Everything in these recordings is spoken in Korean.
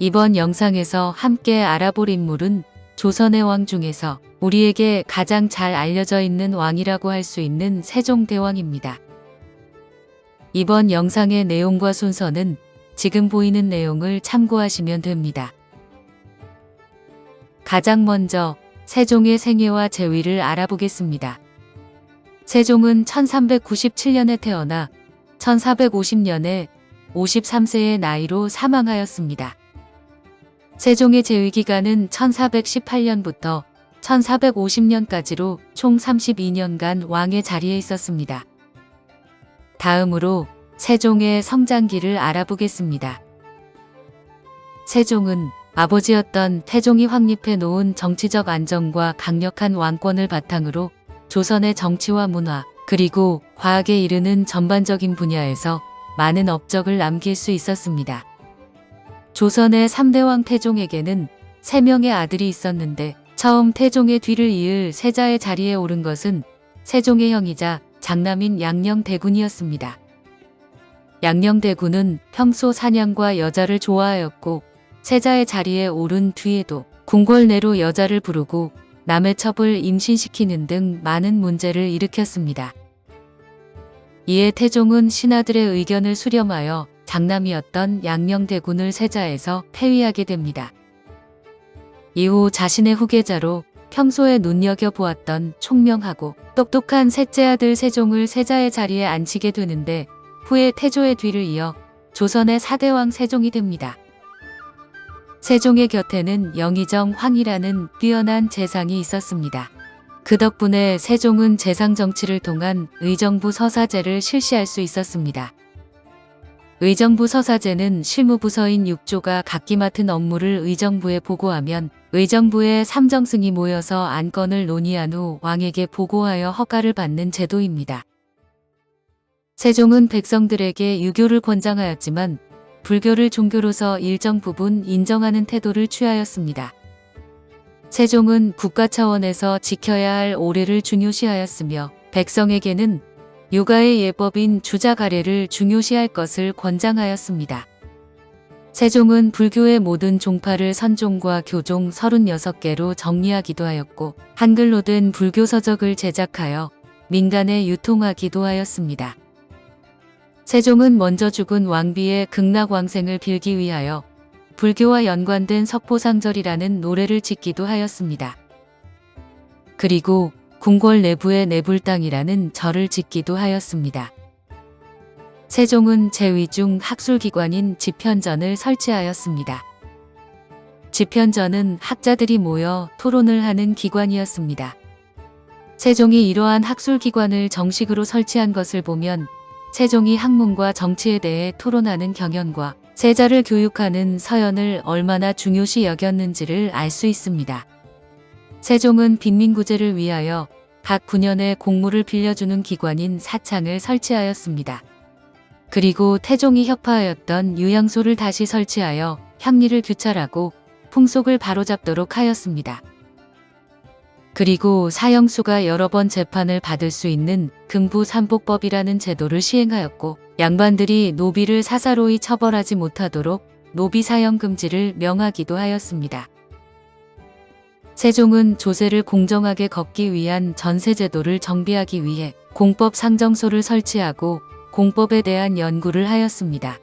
이번 영상에서 함께 알아볼 인물은 조선의 왕 중에서 우리에게 가장 잘 알려져 있는 왕이라고 할 수 있는 세종대왕입니다. 이번 영상의 내용과 순서는 지금 보이는 내용을 참고하시면 됩니다. 가장 먼저 세종의 생애와 재위를 알아보겠습니다. 세종은 1397년에 태어나 1450년에 53세의 나이로 사망하였습니다. 세종의 재위 기간은 1418년부터 1450년까지로 총 32년간 왕의 자리에 있었습니다. 다음으로 세종의 성장기를 알아보겠습니다. 세종은 아버지였던 태종이 확립해 놓은 정치적 안정과 강력한 왕권을 바탕으로 조선의 정치와 문화 그리고 과학에 이르는 전반적인 분야에서 많은 업적을 남길 수 있었습니다. 조선의 3대 왕 태종에게는 3명의 아들이 있었는데 처음 태종의 뒤를 이을 세자의 자리에 오른 것은 세종의 형이자 장남인 양녕대군이었습니다. 양녕대군은 평소 사냥과 여자를 좋아하였고 세자의 자리에 오른 뒤에도 궁궐 내로 여자를 부르고 남의 첩을 임신시키는 등 많은 문제를 일으켰습니다. 이에 태종은 신하들의 의견을 수렴하여 장남이었던 양녕대군을 세자에서 폐위하게 됩니다. 이후 자신의 후계자로 평소에 눈여겨보았던 총명하고 똑똑한 셋째 아들 세종을 세자의 자리에 앉히게 되는데 후에 태조의 뒤를 이어 조선의 사대왕 세종이 됩니다. 세종의 곁에는 영의정 황이라는 뛰어난 재상이 있었습니다. 그 덕분에 세종은 재상 정치를 통한 의정부 서사제를 실시할 수 있었습니다. 의정부 서사제는 실무부서인 6조가 각기 맡은 업무를 의정부에 보고하면 의정부의 삼정승이 모여서 안건을 논의한 후 왕에게 보고하여 허가를 받는 제도입니다. 세종은 백성들에게 유교를 권장하였지만 불교를 종교로서 일정 부분 인정하는 태도를 취하였습니다. 세종은 국가 차원에서 지켜야 할 오례를 중요시하였으며 백성에게는 요가의 예법인 주자가례를 중요시할 것을 권장하였습니다. 세종은 불교의 모든 종파를 선종과 교종 36개로 정리하기도 하였고 한글로 된 불교 서적을 제작하여 민간에 유통하기도 하였습니다. 세종은 먼저 죽은 왕비의 극락왕생을 빌기 위하여 불교와 연관된 석포상절이라는 노래를 짓기도 하였습니다. 그리고 궁궐 내부에 내불당이라는 절을 짓기도 하였습니다. 세종은 제위 중 학술기관인 집현전을 설치하였습니다. 집현전은 학자들이 모여 토론을 하는 기관이었습니다. 세종이 이러한 학술기관을 정식으로 설치한 것을 보면 세종이 학문과 정치에 대해 토론하는 경연과 세자를 교육하는 서연을 얼마나 중요시 여겼는지를 알 수 있습니다. 세종은 빈민구제를 위하여 각 9년에 공무를 빌려주는 기관인 사창을 설치하였습니다. 그리고 태종이 협파하였던 유양소를 다시 설치하여 향리를 규찰하고 풍속을 바로잡도록 하였습니다. 그리고 사형수가 여러 번 재판을 받을 수 있는 금부삼복법이라는 제도를 시행하였고 양반들이 노비를 사사로이 처벌하지 못하도록 노비 사형 금지를 명하기도 하였습니다. 세종은 조세를 공정하게 걷기 위한 전세제도를 정비하기 위해 공법 상정소를 설치하고 공법에 대한 연구를 하였습니다.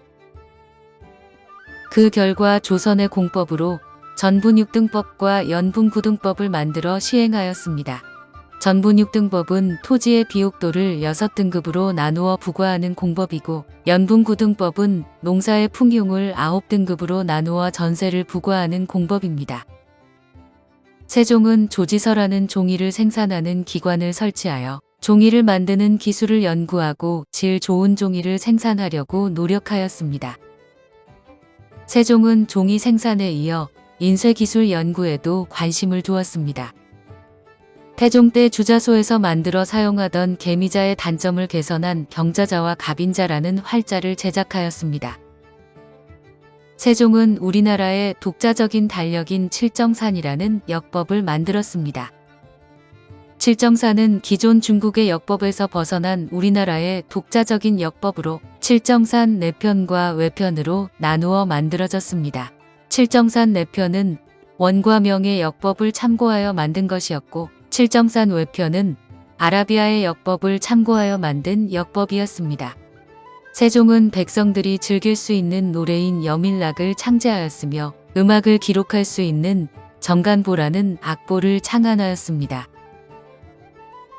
그 결과 조선의 공법으로 전분육등법과 연분구등법을 만들어 시행하였습니다. 전분육등법은 토지의 비옥도를 6등급으로 나누어 부과하는 공법이고 연분구등법은 농사의 풍용을 9등급으로 나누어 전세를 부과하는 공법입니다. 세종은 조지서라는 종이를 생산하는 기관을 설치하여 종이를 만드는 기술을 연구하고 질 좋은 종이를 생산하려고 노력하였습니다. 세종은 종이 생산에 이어 인쇄기술 연구에도 관심을 두었습니다. 태종 때 주자소에서 만들어 사용하던 개미자의 단점을 개선한 경자자와 갑인자라는 활자를 제작하였습니다. 세종은 우리나라의 독자적인 달력인 칠정산이라는 역법을 만들었습니다. 칠정산은 기존 중국의 역법에서 벗어난 우리나라의 독자적인 역법으로 칠정산 내편과 외편으로 나누어 만들어졌습니다. 칠정산 내편은 원과 명의 역법을 참고하여 만든 것이었고 칠정산 외편은 아라비아의 역법을 참고하여 만든 역법이었습니다. 세종은 백성들이 즐길 수 있는 노래인 여밀락을 창제하였으며 음악을 기록할 수 있는 정간보라는 악보를 창안하였습니다.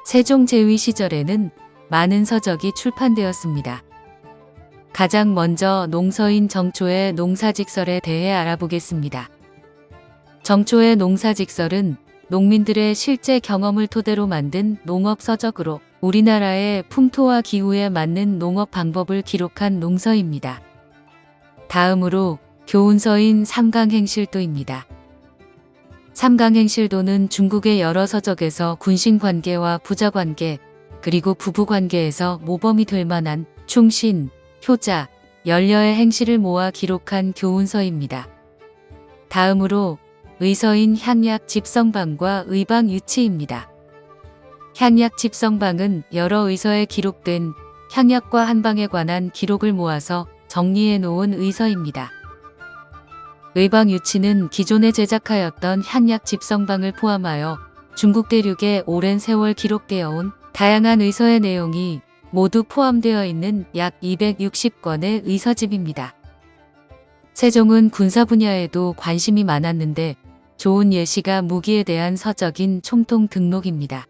세종 제위 시절에는 많은 서적이 출판되었습니다. 가장 먼저 농서인 정초의 농사직설에 대해 알아보겠습니다. 정초의 농사직설은 농민들의 실제 경험을 토대로 만든 농업 서적으로 우리나라의 풍토와 기후에 맞는 농업 방법을 기록한 농서입니다. 다음으로 교훈서인 삼강행실도입니다. 삼강행실도는 중국의 여러 서적에서 군신 관계와 부자 관계, 그리고 부부 관계에서 모범이 될 만한 충신, 효자, 열려의 행실을 모아 기록한 교훈서입니다. 다음으로 의서인 향약 집성방과 의방 유치입니다. 향약 집성방은 여러 의서에 기록된 향약과 한방에 관한 기록을 모아서 정리해 놓은 의서입니다. 의방 유치는 기존에 제작하였던 향약 집성방을 포함하여 중국 대륙에 오랜 세월 기록되어 온 다양한 의서의 내용이 모두 포함되어 있는 약 260권의 의서집입니다. 세종은 군사 분야에도 관심이 많았는데 좋은 예시가 무기에 대한 서적인 총통 등록입니다.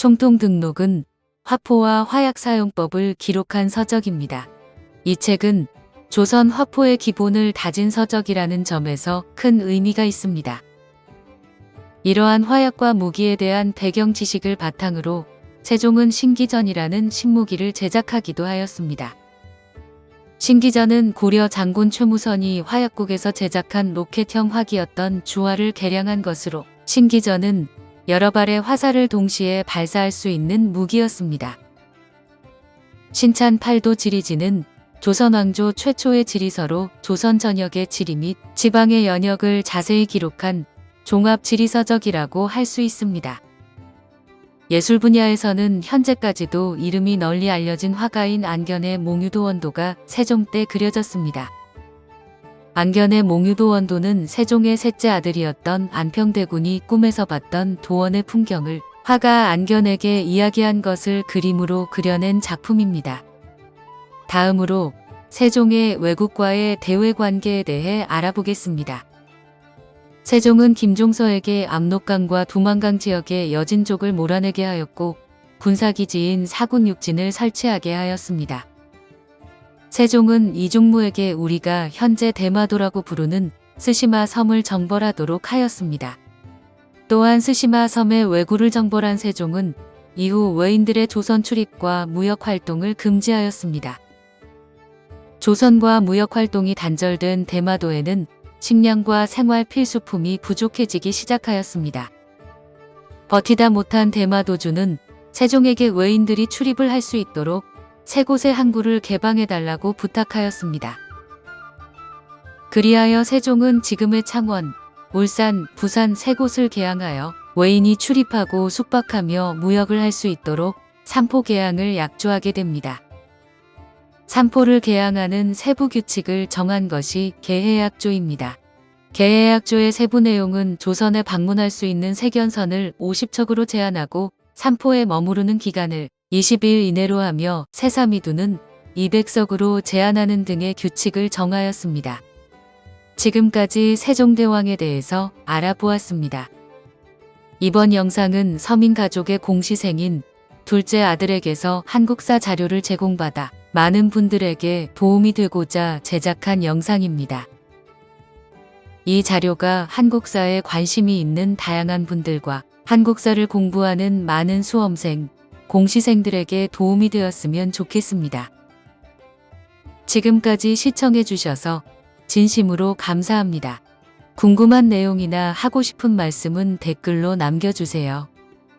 총통 등록은 화포와 화약 사용법을 기록한 서적입니다. 이 책은 조선 화포의 기본을 다진 서적이라는 점에서 큰 의미가 있습니다. 이러한 화약과 무기에 대한 배경 지식을 바탕으로 세종은 신기전이라는 신무기를 제작하기도 하였습니다. 신기전은 고려 장군 최무선이 화약국에서 제작한 로켓형 화기였던 주화를 개량한 것으로 신기전은 여러 발의 화살을 동시에 발사할 수 있는 무기였습니다. 신찬 팔도 지리지는 조선 왕조 최초의 지리서로 조선 전역의 지리 및 지방의 연역을 자세히 기록한 종합 지리서적이라고 할 수 있습니다. 예술 분야에서는 현재까지도 이름이 널리 알려진 화가인 안견의 몽유도 원도가 세종 때 그려졌습니다. 안견의 몽유도 원도는 세종의 셋째 아들이었던 안평대군이 꿈에서 봤던 도원의 풍경을 화가 안견에게 이야기한 것을 그림으로 그려낸 작품입니다. 다음으로 세종의 외국과의 대외 관계에 대해 알아보겠습니다. 세종은 김종서에게 압록강과 두만강 지역의 여진족을 몰아내게 하였고 군사기지인 사군 육진을 설치하게 하였습니다. 세종은 이종무에게 우리가 현재 대마도라고 부르는 스시마 섬을 정벌하도록 하였습니다. 또한 스시마 섬의 왜구를 정벌한 세종은 이후 외인들의 조선 출입과 무역 활동을 금지하였습니다. 조선과 무역 활동이 단절된 대마도에는 식량과 생활 필수품이 부족해지기 시작하였습니다. 버티다 못한 대마도주는 세종에게 외인들이 출입을 할 수 있도록 세 곳의 항구를 개방해달라고 부탁하였습니다. 그리하여 세종은 지금의 창원, 울산, 부산 세 곳을 개항하여 외인이 출입하고 숙박하며 무역을 할 수 있도록 삼포 개항을 약조하게 됩니다. 삼포를 개항하는 세부 규칙을 정한 것이 개해약조입니다. 개해약조의 세부 내용은 조선에 방문할 수 있는 세견선을 50척으로 제한하고 삼포에 머무르는 기간을 20일 이내로 하며 세사미두는 200석으로 제한하는 등의 규칙을 정하였습니다. 지금까지 세종대왕에 대해서 알아보았습니다. 이번 영상은 서민 가족의 공시생인 둘째 아들에게서 한국사 자료를 제공받아 많은 분들에게 도움이 되고자 제작한 영상입니다. 이 자료가 한국사에 관심이 있는 다양한 분들과 한국사를 공부하는 많은 수험생, 공시생들에게 도움이 되었으면 좋겠습니다. 지금까지 시청해 주셔서 진심으로 감사합니다. 궁금한 내용이나 하고 싶은 말씀은 댓글로 남겨주세요.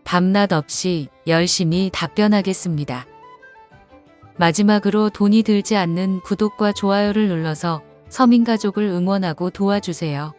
밤낮 없이 열심히 답변하겠습니다. 마지막으로 돈이 들지 않는 구독과 좋아요를 눌러서 서민가족을 응원하고 도와주세요.